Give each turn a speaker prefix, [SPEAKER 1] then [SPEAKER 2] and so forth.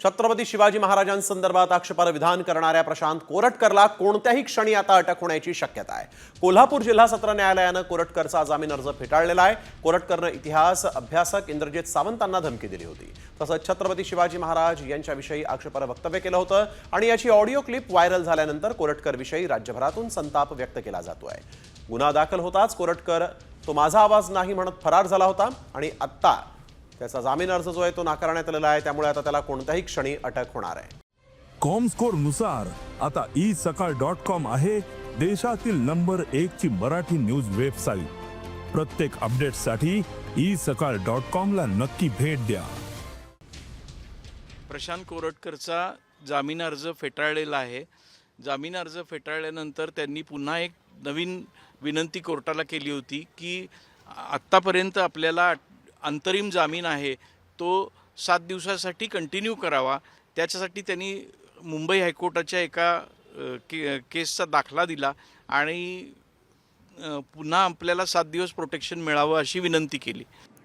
[SPEAKER 1] छत्रपती शिवाजी महाराजांसंदर्भात आक्षेपार विधान करणाऱ्या प्रशांत कोरटकरला कोणत्याही क्षणी आता अटक होण्याची शक्यता आहे. कोल्हापूर जिल्हा सत्र न्यायालयानं कोरटकरचा जामीन अर्ज फेटाळलेला आहे. कोरटकरनं इतिहास अभ्यासक इंद्रजित सावंतांना धमकी दिली होती. तसंच छत्रपती शिवाजी महाराज यांच्याविषयी आक्षेपार वक्तव्य केलं होतं आणि याची ऑडिओ क्लिप व्हायरल झाल्यानंतर कोरटकरविषयी राज्यभरातून संताप व्यक्त केला जातोय. गुन्हा दाखल होताच कोरटकर तो माझा आवाज नाही म्हणत फरार झाला होता आणि आत्ता त्याचा जामीन अर्ज जो आहे तो नाकारण्यात आलेला आहे. त्यामुळे आता त्याला कोणत्याही क्षणी अटक होणार आहे.
[SPEAKER 2] कॉमस्कोरनुसार आता ई सकाळ डॉट कॉम आहे देशातील नंबर एक ची मराठी न्यूज वेबसाईट. प्रत्येक अपडेटसाठी ई सकाळ डॉट कॉम ला नक्की भेट द्या.
[SPEAKER 3] प्रशांत कोरटकरचा जामीन अर्ज फेटाळलेला आहे. जामीन अर्ज फेटाळल्यानंतर त्यांनी पुन्हा एक नवीन विनंती कोर्टाला केली होती की आत्तापर्यंत आपल्याला अंतरिम जामीन आहे तो सात दिवसासाठी कंटिन्यू करावा. त्याच्यासाठी त्यांनी मुंबई हायकोर्टाच्या एका के केसचा दाखला दिला आणि पुन्हा आपल्याला सात दिवस प्रोटेक्शन मिळावं अशी विनंती केली.